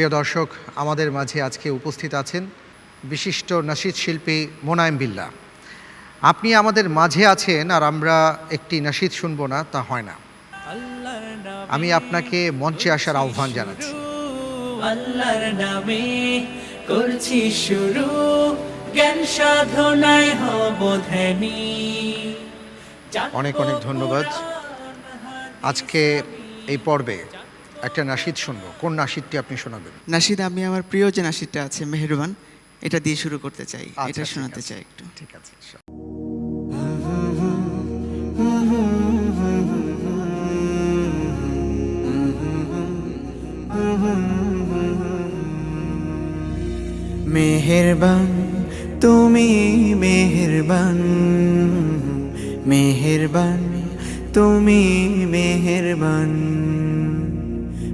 প্রিয় দর্শক আমাদের মাঝে আজকে উপস্থিত আছেন বিশিষ্ট নাসিদ শিল্পী মোনায়েম বিল্লা। আপনি আমাদের মাঝে আছেন আর আমরা একটি নাসিদ শুনব না তা হয় না। আমি আপনাকে মঞ্চে আসার আহ্বান জানাচ্ছি। আল্লাহর নামে করছি শুরু জ্ঞান সাধনায় হব অনেক অনেক ধন্যবাদ। আজকে এই পর্বে একটা নাসিদ শুনব। কোন নাসিদটি আপনি শোনাবেন? নাসিদ আমি আমার প্রিয় যে নাসিদটা আছে মেহেরবান এটা দিয়ে শুরু করতে চাই। আচ্ছা, এটা শোনাতে চাই একটু। ঠিক আছে মেহেরবান তুমি মেহেরবান। মেহেরবান তুমি মেহেরবান।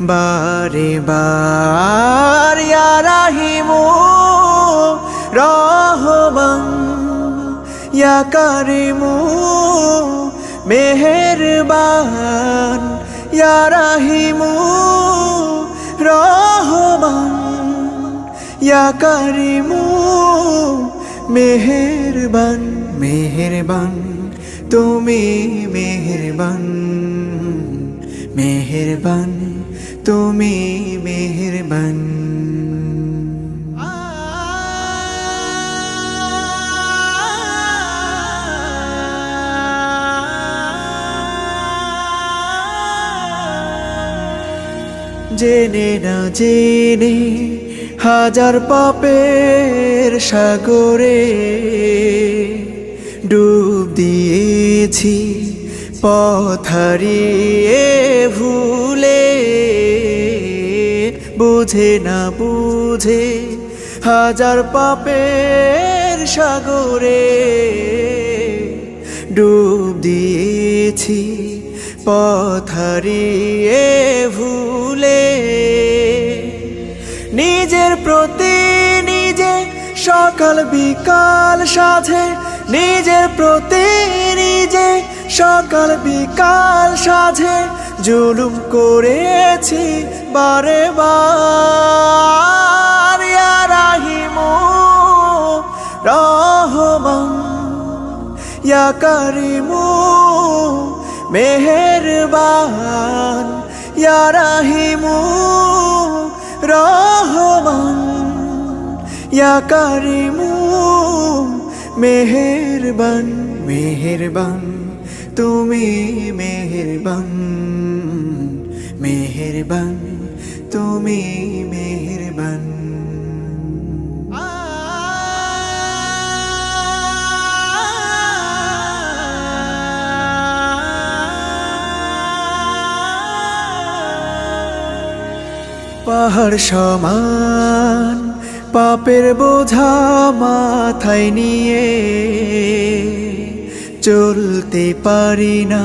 বারে বার, ইয়া রাহিমু রহমান, ইয়া কারিমু মেহেরবান, ইয়া রাহিমু রহমান, ইয়া কারিমু মেহেরবান মেহেরবান, তুমি মেহেরবান মেহেরবান। তুমি মেহেরবান। জেনে না জেনে হাজার পাপের সাগরে ডুব দিয়েছি পথারিয়ে ভুলে বুঝে না বুঝে হাজার পাপের সাগরে ডুব দিয়েছি পথারিয়ে ভুলে। নিজের প্রতি নিজে সকাল বিকাল সাধে নিজের প্রতি নিজে সকাল বিকাল সাধে জুলুম করেছি বারে বার রাহিমু রহমান, ইয়া কারিমু মেহেরবান, ইয়া রাহিমু রহমান, ইয়া কারিমু মেহেরবান মেহেরবান, তুমি মেহেরবান মেহেরবান। তুমি মেহেরবান। পাহাড় সমান পাপের বোঝা মাথায় নিয়ে চলতে পারি না।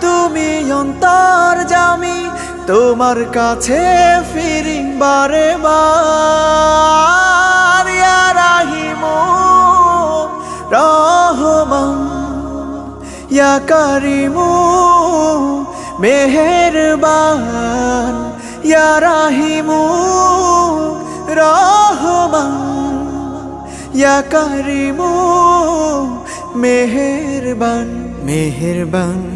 তুমি অন্তর জামি, তোমার কাছে ফিরি বারে। বার রাহিমু রহমান, ইয়া কারিমু মেহেরবান। ইয়া রাহিমু রহমান, ইয়া কারিমু মেহেরবান। মেহেরবান।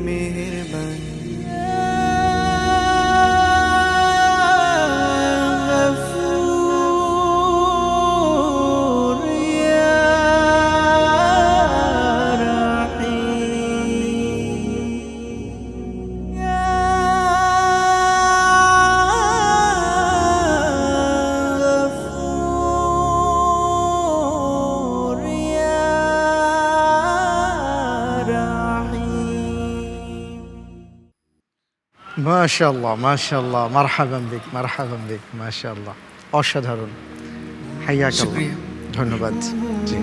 মাশাল্লাহ মাশাল্লাহ মারহাবাম বিক মারহাবাম বিক মাশাল্লাহ অসাধারণ। হাইয়া ধন্যবাদ। জি।